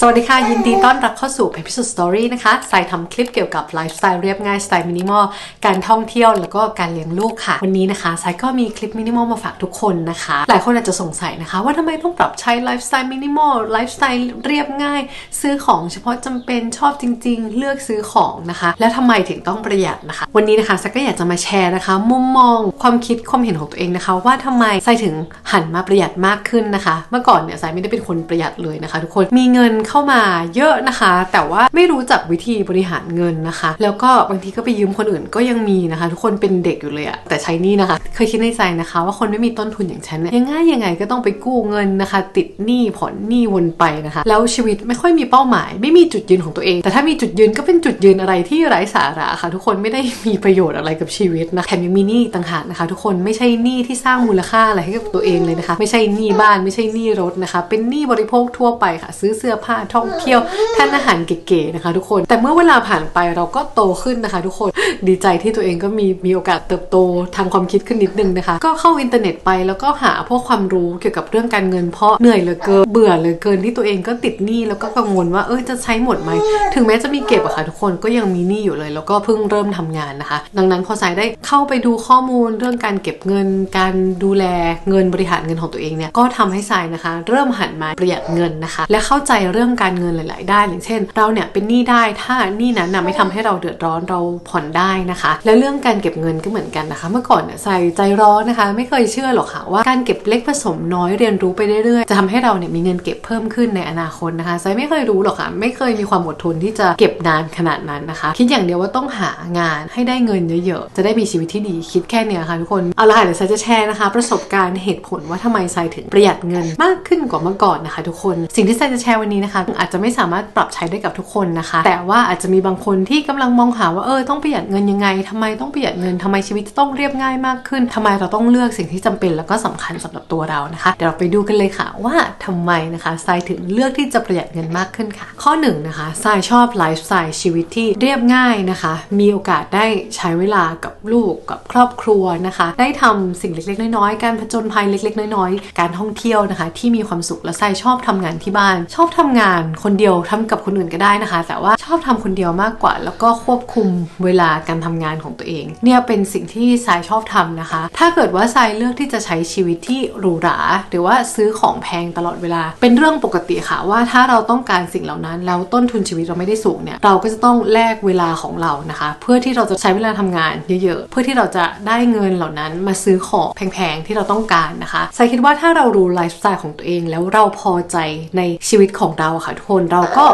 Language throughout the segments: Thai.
สวัสดีค่ะ ยินดีต้อนรับเข้าสู่ Episode Story นะคะสายทำคลิปเกี่ยวกับไลฟ์สไตล์เรียบง่าย สไตล์มินิมอล การท่องเที่ยวแล้วก็การเลี้ยงลูกค่ะ วันนี้นะคะสายก็มีคลิปมินิมอลมาฝากทุกคนนะคะ หลายคนอาจจะสงสัยนะคะ ว่าทำไมต้องปรับใช้ไลฟ์สไตล์มินิมอลไลฟ์สไตล์เรียบง่าย ซื้อของเฉพาะจำเป็นชอบจริง ๆ เลือกซื้อของนะคะ แล้วทำไมถึงต้องประหยัดนะคะ วันนี้นะคะสายก็อยากจะมาแชร์นะคะ มุมมองความคิดความเห็นของตัวเองนะคะ ว่าทำไมสายถึงหันมาประหยัดมากขึ้นนะคะ เมื่อก่อนเนี่ยสายไม่ได้เป็นคนประหยัดเลยนะคะ ทุกคนมีเงินเข้ามาเยอะนะคะ แต่ว่าไม่รู้จักวิธีบริหารเงินนะคะ แล้วก็บางทีก็ไปยืมคนอื่นก็ยังมีนะคะ ทุกคนเป็นเด็กอยู่เลยอะแต่ใช้นี่นะคะ เคยคิดในใจนะคะ ว่าคนไม่มีต้นทุนอย่างฉันเนี่ยยังไงยังไงก็ต้องไปกู้เงินนะคะ ติดหนี้ผ่อนหนี้วนไปนะคะ แล้วชีวิตไม่ค่อยมีเป้าหมาย ไม่มีจุดยืนของตัวเอง แต่ถ้ามีจุดยืนก็เป็นจุดยืนอะไรที่ไร้สาระค่ะ ทุกคนไม่ได้มีประโยชน์อะไรกับชีวิตนะแถมยังมีหนี้ต่างหากนะคะ ทุกคนไม่ใช่หนี้ที่สร้างมูลค่าอะไรให้กับตัวเองเลยนะคะ ไม่ใช่หนี้บ้านไม่ใช่หนี้รถนะคะ เป็นหนี้บริโภคทั่วไปค่ะ ซื้อเสื้อผ้าท่องเที่ยวทานอาหารเก๋ๆนะคะ ทุกคน แต่เมื่อเวลาผ่านไปเราก็โตขึ้นนะคะ ทุกคนดีใจที่ตัวเองก็มีมีโอกาสเติบโตทางความคิดขึ้นนิดนึงนะคะ ก็เข้าอินเทอร์เน็ตไปแล้วก็หาพวกความรู้เกี่ยวกับเรื่องการเงินเพราะเหนื่อยเหลือเกินเบื่อเหลือเกินที่ตัวเองก็ติดหนี้แล้วก็กังวลว่าเออจะใช้หมดไหมถึงแม้จะมีเก็บอะค่ะทุกคนก็ยังมีหนี้อยู่เลย แล้วก็เพิ่งเริ่มทำงานนะคะ ดังนั้นพอสายได้เข้าไปดูข้อมูลเรื่องการเก็บเงิน การดูแลเงินบริหารเงินของตัวเองเนี่ยก็ทำให้สายนะคะ เริ่มหันมาประหยัดเงินนะคะ และเข้าใจเรื่องื่องการเงินหลาย ๆ ด้านอย่างเช่น เราเนี่ยเป็นหนี้ได้ถ้าหนี้นั้นนะไม่ทำให้เราเดือดร้อนเราผ่อนได้นะคะ และเรื่องการเก็บเงินก็เหมือนกันนะคะ เมื่อก่อนเนี่ยใส่ใจร้อนนะคะ ไม่เคยเชื่อหรอกค่ะว่าการเก็บเล็กผสมน้อยเรียนรู้ไปเรื่อย ๆ จะทำให้เราเนี่ยมีเงินเก็บเพิ่มขึ้นในอนาคตนะคะใส่ไม่เคยรู้หรอกค่ะไม่เคยมีความอดทนที่จะเก็บนานขนาดนั้นนะคะ คิดอย่างเดียวว่าต้องหางานให้ได้เงินเยอะ ๆ จะได้มีชีวิตที่ดีคิดแค่เนี้ยค่ะทุกคนเอาละค่ะเดี๋ยวไซจะแชร์นะคะ ประสบการณ์เหตุผลว่าทำไมไซถึงประหยัดเงินมากขึ้นกว่าเมื่อก่อนนะคะ ทุกคนสิ่งที่ไซจะแชร์วันนี้นะคะอาจจะไม่สามารถปรับใช้ได้กับทุกคนนะคะ แต่ว่าอาจจะมีบางคนที่กำลังมองหาว่าเออต้องประหยัดเงินยังไงทำไมต้องประหยัดเงินทำไมชีวิตจะต้องเรียบง่ายมากขึ้นทำไมเราต้องเลือกสิ่งที่จำเป็นแล้วก็สำคัญสำหรับตัวเรานะคะ เดี๋ยวเราไปดูกันเลยค่ะว่าทำไมนะคะไซถึงเลือกที่จะประหยัดเงินมากขึ้นค่ะ ข้อหนึ่งนะคะไซชอบไลฟ์สไตล์ชีวิตที่เรียบง่ายนะคะ มีโอกาสได้ใช้เวลากับลูกกับครอบครัวนะคะ ได้ทำสิ่งเล็กๆ น้อยๆ การผจญภัยเล็ก ๆ น้อยๆ การท่องเที่ยวนะคะ ที่มีความสุขและไซชอบทำงานที่บ้าน ชอบทำงานคนเดียวทำกับคนอื่นก็ได้นะคะ แต่ว่าชอบทำคนเดียวมากกว่า แล้วก็ควบคุมเวลาการทำงานของตัวเอง เนี่ยเป็นสิ่งที่ทรายชอบทำนะคะ ถ้าเกิดว่าทรายเลือกที่จะใช้ชีวิตที่หรูหราหรือว่าซื้อของแพงตลอดเวลา เป็นเรื่องปกติค่ะว่าถ้าเราต้องการสิ่งเหล่านั้นแล้วต้นทุนชีวิตเราไม่ได้สูงเนี่ยเราก็จะต้องแลกเวลาของเรานะคะ เพื่อที่เราจะใช้เวลาทำงานเยอะๆ เพื่อที่เราจะได้เงินเหล่านั้นมาซื้อของแพงๆที่เราต้องการนะคะทรายคิดว่าถ้าเรารู้ไลฟ์สไตล์ของตัวเองแล้วเราพอใจในชีวิตของเราค่ะทุกคนเราก็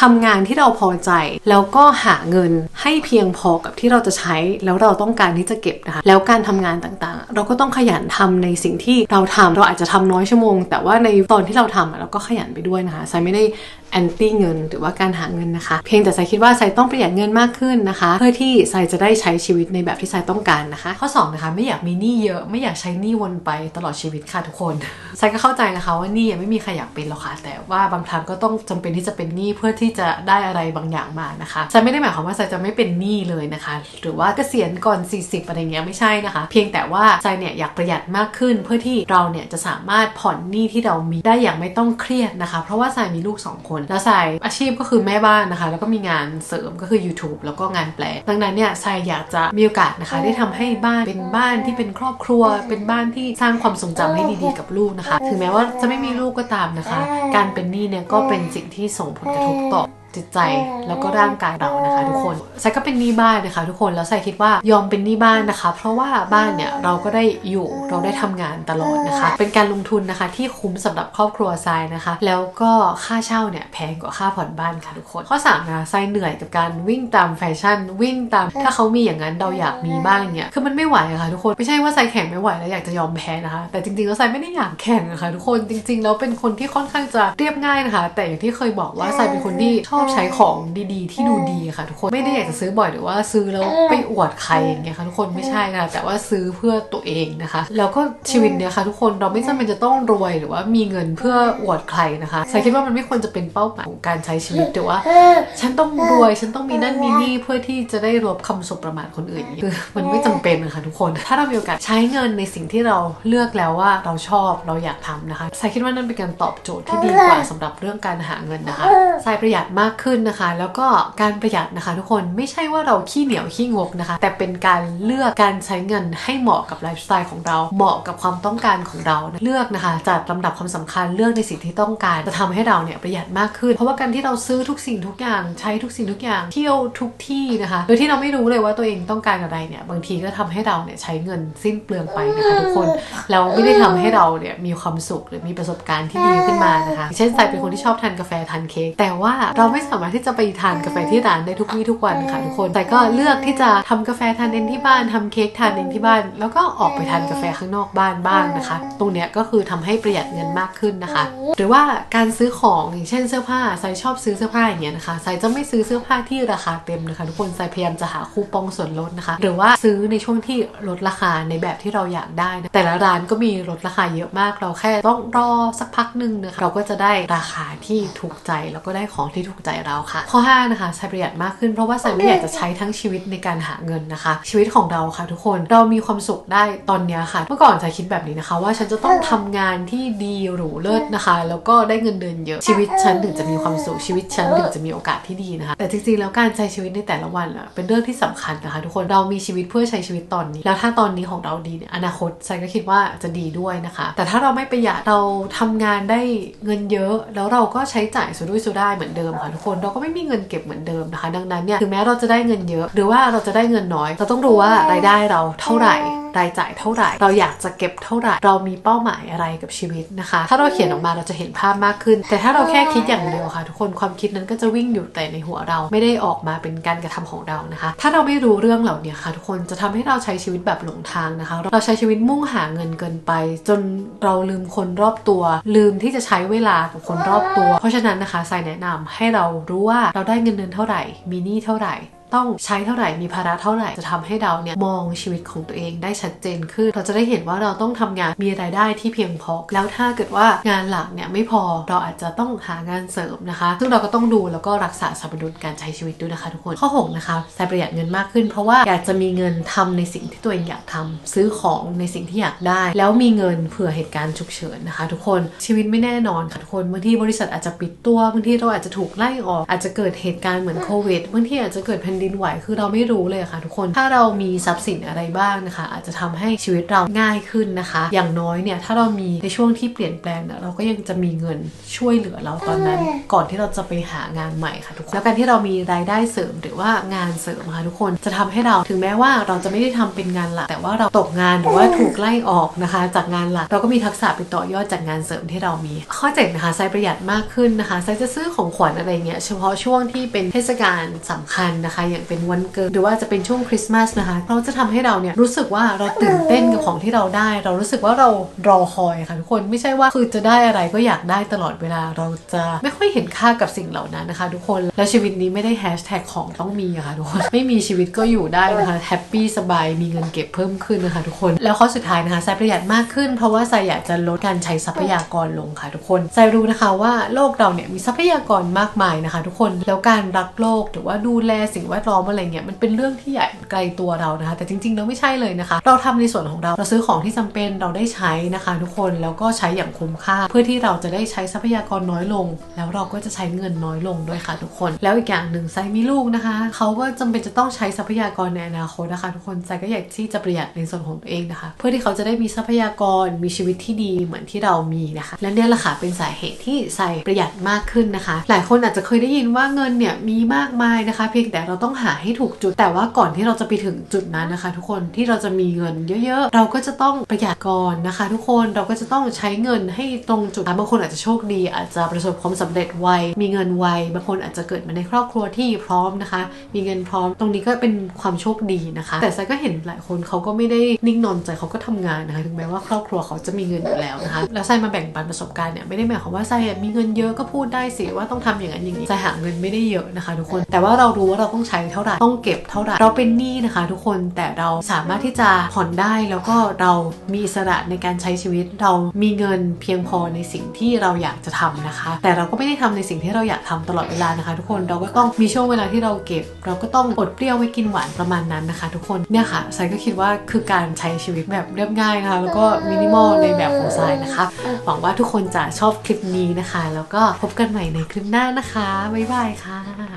ทำงานที่เราพอใจ แล้วก็หาเงินให้เพียงพอกับที่เราจะใช้ แล้วเราต้องการที่จะเก็บนะคะแล้วการทำงานต่างๆ เราก็ต้องขยันทำในสิ่งที่เราทำเราอาจจะทำน้อยชั่วโมง แต่ว่าในตอนที่เราทำเราก็ขยันไปด้วยนะคะซายไม่ได้ แอนตี้เงิน หรือว่าการหาเงินนะคะ เพียงแต่ทรายคิดว่าทรายต้องประหยัดเงินมากขึ้นนะคะ เพื่อที่ทรายจะได้ใช้ชีวิตในแบบที่ทรายต้องการนะคะ ข้อ2นะคะไม่อยากมีหนี้เยอะไม่อยากใช้หนี้วนไปตลอดชีวิตค่ะทุกคนทรายก็เข้าใจนะคะว่าหนี้ไม่มีใครอยากเป็นหรอกค่ะแต่ว่าบางครั้งก็ต้องจำเป็นที่จะเป็นหนี้เพื่อที่จะได้อะไรบางอย่างมานะคะทรายไม่ได้หมายความว่าทรายจะไม่เป็นหนี้เลยนะคะ หรือว่าเกษียณก่อน 40อะไรเงี้ยไม่ใช่นะคะ เพียงแต่ว่าทรายเนี่ยอยากประหยัดมากขึ้น เพื่อที่เราเนี่ยจะสามารถผ่อนหนี้ที่เรามีได้อย่างไม่ต้องเครียดนะคะ เพราะว่าทรายมีลูก 2 คนแล้วทรายอาชีพก็คือแม่บ้านนะคะ แล้วก็มีงานเสริมก็คือ YouTube แล้วก็งานแปล ดังนั้นเนี่ยทรายอยากจะมีโอกาสนะคะ ได้ทำให้บ้านเป็นบ้านที่เป็นครอบครัว เป็นบ้านที่สร้างความทรงจำให้ดีๆกับลูกนะคะ ถึงแม้ว่าจะไม่มีลูกก็ตามนะคะ การเป็นหนี้เนี่ยก็เป็นสิ่งที่ส่งผลกระทบต่อ จิตใจแล้วก็ร่างกายเรานะคะ ทุกคนไซก็เป็นหนี้บ้านนะคะ ทุกคนแล้วไซคิดว่ายอมเป็นหนี้บ้านนะคะ เพราะว่าบ้านเนี่ยเราก็ได้อยู่เราได้ทำงานตลอดนะคะ เป็นการลงทุนนะคะ ที่คุ้มสำหรับครอบครัวไซนะคะ แล้วก็ค่าเช่าเนี่ยแพงกว่าค่าผ่อนบ้านค่ะทุกคนข้อ3นะคะไซเหนื่อยกับการวิ่งตามแฟชั่น วิ่งตาม ถ้าเขามีอย่างนั้นเราอยากมีบ้างเนี่ยคือมันไม่ไหวอะค่ะทุกคนไม่ใช่ว่าไซแข่งไม่ไหวแล้วอยากจะยอมแพ้นะคะ แต่จริงๆแล้วไซไม่ได้อยากแข่งอะค่ะทุกคนจริงๆแล้วเป็นคนที่ค่อนข้างจะเรียบง่ายนะคะ แต่อย่างที่เคยบอกว่าไซเป็นคนที่ชอบอบใช้ของดีๆ ที่ดูดีค่ะ ทุกคนไม่ได้อยากจะซื้อบ่อยหรือว่าซื้อแล้วไปอวดใครอย่างเงี้ยค่ะทุกคนไม่ใช่นะคะแต่ว่าซื้อเพื่อตัวเองนะคะ แล้วก็ชีวิตเนี่ยค่ะทุกคนเราไม่จำเป็นจะต้องรวยหรือว่ามีเงินเพื่ออวดใครนะคะใส่คิดว่ามันไม่ควรจะเป็นเป้าหมายของการใช้ชีวิตหรือว่า ฉันต้องรวยฉันต้องมีนั่นมีนี่เพื่อที่จะได้รวบคำสบประมาทคนอื่นคือมันไม่จำเป็นนะคะทุกคน ถ้าเรามีโอกาสใช้เงินในสิ่งที่เราเลือกแล้วว่าเราชอบเราอยากทำนะคะสายคิดว่านั่นเป็นการตอบโจทย์ที่ดีกว่าสำหรับเรื่องการหาเงินนะคะสายประหยัดมากขึ้นนะคะ แล้วก็การประหยัดนะคะ ทุกคนไม่ใช่ว่าเราขี้เหนียวขี้งกนะคะ แต่เป็นการเลือกการใช้เงินให้เหมาะกับไลฟ์สไตล์ของเราเหมาะกับความต้องการของเราเลือกนะคะจัดลำดับความสำคัญเลือกในสิ่งที่ต้องการจะทำให้เราเนี่ยประหยัดมากขึ้น เพราะว่าการที่เราซื้อทุกสิ่งทุกอย่างใช้ทุกสิ่งทุกอย่างเที่ยวทุกที่นะคะโดยที่เราไม่รู้เลยว่าตัวเองต้องการอะไรเนี่ยบางทีก็ทำให้เราเนี่ยใช้เงินสิ้นเปลืองไปนะคะทุกคนแล้วไม่ได้ทำให้เราเนี่ยมีความสุขหรือมีประสบการณ์ที่ดีขึ้นมานะคะ เช่นใส่เป็นคนที่ชอบทานกาแฟทานเค้กแต่ว่าเราไม่สามารถที่จะไปทานกาแฟที่ร้านได้ทุกวี่ทุกวันค่ะทุกคน แต่ก็เลือกที่จะทำกาแฟทานเองที่บ้านทำเค้กทานเองที่บ้าน แล้วก็ออกไปทานกาแฟข้างนอกบ้านบ้างนะคะ ตรงเนี้ยก็คือทำให้ประหยัดเงินมากขึ้นนะคะ หรือว่าการซื้อของอย่างเช่นเสื้อผ้าไซชอบซื้อเสื้อผ้าอย่างเงี้ยนะคะไซจะไม่ซื้อเสื้อผ้าที่ราคาเต็มนะคะ ทุกคนไซพยายามจะหาคูปองส่วนลดนะคะ หรือว่าซื้อในช่วงที่ลดราคาในแบบที่เราอยากได้นะแต่ละร้านก็มีลดราคาเยอะมาก เราแค่ต้องรอสักพักหนึ่งนะคะเราก็จะได้ราคาที่ถูกใจแล้วก็ได้ของที่ถูกใจเราค่ะ ข้อ 5 นะคะไซประหยัดมากขึ้นเพราะว่าไซไม่อยากจะใช้ทั้งชีวิตในการหาเงินนะคะ ชีวิตของเราค่ะทุกคนเรามีความสุขได้ตอนนี้ค่ะ เมื่อก่อนไซคิดแบบนี้นะคะ ว่าฉันจะต้องทำงานที่ดีหรูเลิศนะคะ แล้วก็ได้เงินเดือนเยอะชีวิตฉันถึงจะมีความสุขชีวิตฉันถึงจะมีโอกาสที่ดีนะคะ แต่จริงๆแล้วการใช้ชีวิตในแต่ละวันอะเป็นเรื่องที่สำคัญนะคะ ทุกคนเรามีชีวิตเพื่อใช้ชีวิตตอนนี้ แล้วถ้าตอนนี้ของเราดีเนี่ยอนาคตไซก็คิดว่าจะดีด้วยนะคะ แต่ถ้าเราไม่ประหยัดเราทำงานได้เงินเยอะ แล้วเราก็ใช้จ่ายสุรุ่ยสุร่ายเหมือนเดิมค่ะคนเราก็ไม่มีเงินเก็บเหมือนเดิมนะคะ ดังนั้นเนี่ยถึงแม้เราจะได้เงินเยอะ หรือว่าเราจะได้เงินน้อย เราต้องรู้ว่ารายได้เราเท่าไหร่ รายจ่ายเท่าไหร่ เราอยากจะเก็บเท่าไหร่ เรามีเป้าหมายอะไรกับชีวิตนะคะ ถ้าเราเขียนออกมาเราจะเห็นภาพมากขึ้น แต่ถ้าเราแค่คิดอย่างเดียวค่ะ ทุกคนความคิดนั้นก็จะวิ่งอยู่แต่ในหัวเราไม่ได้ออกมาเป็นการกระทำของเรานะคะ ถ้าเราไม่รู้เรื่องเหล่านี้ค่ะ ทุกคนจะทำให้เราใช้ชีวิตแบบหลงทางนะคะ เราใช้ชีวิตมุ่งหาเงินเกินไป จนเราลืมคนรอบตัว ลืมที่จะใช้เวลากับคนรอบตัว เพราะฉะนั้นนะคะใส่แนะนำให้เรารู้ว่าเราได้เงินเดือนเท่าไหร่ มีหนี้เท่าไหร่ ต้องใช้เท่าไหร่มีภาระเท่าไหร่จะทำให้เราเนี่ยมองชีวิตของตัวเองได้ชัดเจนขึ้น เราจะได้เห็นว่าเราต้องทำงานมีรายได้ที่เพียงพอ แล้วถ้าเกิดว่างานหลักเนี่ยไม่พอเราอาจจะต้องหางานเสริมนะคะ ซึ่งเราก็ต้องดูแล้วก็รักษาสมดุลการใช้ชีวิตด้วยนะคะทุกคนข้อ6นะคะใส่ประหยัดเงินมากขึ้น เพราะว่าอยากจะมีเงินทำในสิ่งที่ตัวเองอยากทำซื้อของในสิ่งที่อยากได้ แล้วมีเงินเผื่อเหตุการณ์ฉุกเฉินนะคะ ทุกคนชีวิตไม่แน่นอนค่ะทุกคนบางทีบริษัทอาจจะปิดตัวบางทีเราอาจจะถูกไล่ออก อาจจะเกิดเหตุการณ์เหมือนโควิดบางทีอาจจะเกิดแผ่นดินไหวคือเราไม่รู้เลยค่ะทุกคนถ้าเรามีทรัพย์สินอะไรบ้างนะคะ อาจจะทำให้ชีวิตเราง่ายขึ้นนะคะ อย่างน้อยเนี่ยถ้าเรามีในช่วงที่เปลี่ยนแปลงเนี่ยเราก็ยังจะมีเงินช่วยเหลือเราตอนนั้น ก่อนที่เราจะไปหางานใหม่ค่ะทุกคนแล้วการที่เรามีรายได้เสริมหรือว่างานเสริมค่ะทุกคนจะทำให้เราถึงแม้ว่าเราจะไม่ได้ทำเป็นงานหลัก แต่ว่าเราตกงานหรือว่าถูกไล่ออกนะคะ จากงานหลักเราก็มีทักษะไปต่อยอดจากงานเสริมที่เรามี ข้อเจ็ดนะคะไซประหยัดมากขึ้นนะคะไซจะซื้อของขวัญอะไรเงี้ยเฉพาะช่วงที่เป็นเทศกาลสำคัญนะคะอย่างเป็นวันเกิดหรือว่าจะเป็นช่วงคริสต์มาสนะคะ เราจะทำให้เราเนี่ยรู้สึกว่าเราตื่นเต้นกับของที่เราได้ เรารู้สึกว่าเรารอคอยค่ะทุกคนไม่ใช่ว่าคือจะได้อะไรก็อยากได้ตลอดเวลาเราจะไม่ค่อยเห็นค่ากับสิ่งเหล่านั้นนะคะ ทุกคนแล้วชีวิตนี้ไม่ได้แฮชแท็กของต้องมีะค่ะทุกคนไม่มีชีวิตก็อยู่ได้นะคะแฮปปี้สบายมีเงินเก็บเพิ่มขึ้นนะคะทุกคนแล้วข้อสุดท้ายนะคะไซประหยัดมากขึ้น เพราะว่าไซอยากจะลดการใช้ทรัพยากรลงค่ะทุกคนไซรู้นะคะว่าโลกเราเนี่ยมีทรัพยากรมากมายนะคะ ทุกคนแล้วการรักโลกหรือว่าดูแลสิ่งแวดล้อมอะไรเงี้ยมันเป็นเรื่องที่ใหญ่ไกลตัวเรานะคะ แต่จริงๆแล้วไม่ใช่เลยนะคะ เราทำในส่วนของเราเราซื้อของที่จำเป็นเราได้ใช้นะคะ ทุกคนแล้วก็ใช้อย่างคุ้มค่า เพื่อที่เราจะได้ใช้ทรัพยากรน้อยลง แล้วเราก็จะใช้เงินน้อยลงด้วยค่ะ ทุกคนแล้วอีกอย่างหนึ่งไซมีลูกนะคะเขาก็จำเป็นจะต้องใช้ทรัพยากรในอนาคตนะคะ ทุกคนไซก็อยากที่จะประหยัดในส่วนของตัวเองนะคะ เพื่อที่เขาจะได้มีทรัพยากรมีชีวิตที่ดีเหมือนที่เรามีนะคะ และเนี่ยแหละค่ะเป็นสาเหตุที่ไซประหยัดมากขึ้นนะคะ หลายคนอาจจะเคยได้ยินว่าเงินเนี่ยมีมากมายนะคะ เพียงแต่เราต้องต้องหาให้ถูกจุด แต่ว่าก่อนที่เราจะไปถึงจุดนั้นนะคะ ทุกคนที่เราจะมีเงินเยอะๆ เราก็จะต้องประหยัดก่อนนะคะ ทุกคนเราก็จะต้องใช้เงินให้ตรงจุดบางคนอาจจะโชคดี อาจจะประสบความสำเร็จไวมีเงินไวบางคนอาจจะเกิดมาในครอบครัวที่พร้อมนะคะ มีเงินพร้อมตรงนี้ก็เป็นความโชคดีนะคะ แต่ไซก็เห็นหลายคนเขาก็ไม่ได้นิ่งนอนใจเขาก็ทำงานนะคะถึงแม้ว่าครอบครัวเขาจะมีเงินอยู่แล้วนะคะแล้วไซมาแบ่งปันประสบการณ์เนี่ยไม่ได้หมายความว่าไซมีเงินเยอะก็พูดได้สิว่าต้องทำอย่างนั้นอย่างนี้ไซหาเงินไม่ได้เยอะนะคะ ทุกคนแต่ว่าเรารู้ว่าเราต้องใช้เท่าไหร่ต้องเก็บเท่าไหร่เราเป็นหนี้นะคะ ทุกคนแต่เราสามารถที่จะผ่อนได้แล้วก็เรามีอิสระในการใช้ชีวิต เรามีเงินเพียงพอในสิ่งที่เราอยากจะทำนะคะ แต่เราก็ไม่ได้ทำในสิ่งที่เราอยากทำตลอดเวลานะคะ ทุกคนเราก็ต้องมีช่วงเวลาที่เราเก็บ เราก็ต้องอดเปรี้ยวไว้กินหวานประมาณนั้นนะคะ ทุกคนเนี่ยค่ะไซก็คิดว่าคือการใช้ชีวิตแบบเรียบง่ายนะคะแล้วก็มินิมอลในแบบของไซนะคะหวังว่าทุกคนจะชอบคลิปนี้นะคะ แล้วก็พบกันใหม่ในคลิปหน้านะคะบ๊ายบายค่ะ